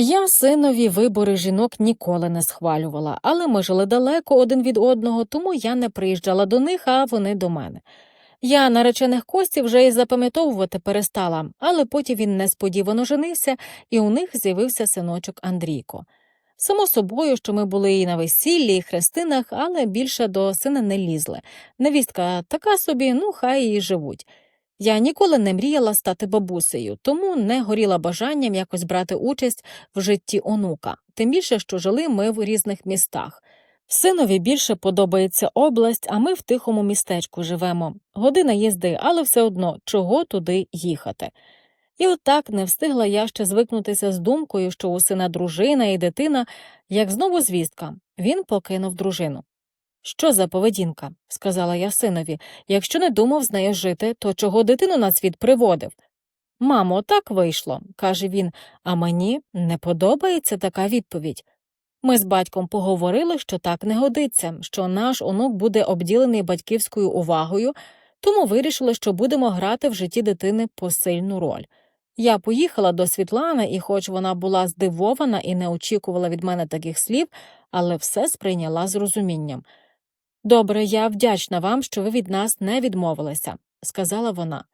Я синові вибори жінок ніколи не схвалювала, але ми жили далеко один від одного, тому я не приїжджала до них, а вони до мене. Я наречених Кості вже й запам'ятовувати перестала, але потім він несподівано женився, і у них з'явився синочок Андрійко. Само собою, що ми були і на весіллі, і хрестинах, але більше до сина не лізли. Невістка така собі, ну хай і живуть. Я ніколи не мріяла стати бабусею, тому не горіла бажанням якось брати участь в житті онука, тим більше, що жили ми в різних містах. Синові більше подобається область, а ми в тихому містечку живемо. Година їзди, але все одно чого туди їхати. І отак не встигла я ще звикнутися з думкою, що у сина дружина і дитина, як знову звістка, він покинув дружину. Що за поведінка? сказала я синові. Якщо не думав з нею жити, то чого дитину на світ приводив? Мамо, так вийшло, каже він, а мені не подобається така відповідь. Ми з батьком поговорили, що так не годиться, що наш онук буде обділений батьківською увагою, тому вирішили, що будемо грати в житті дитини посильну роль. Я поїхала до Світлани, і, хоч вона була здивована і не очікувала від мене таких слів, але все сприйняла з розумінням. Добре, я вдячна вам, що ви від нас не відмовилися, сказала вона.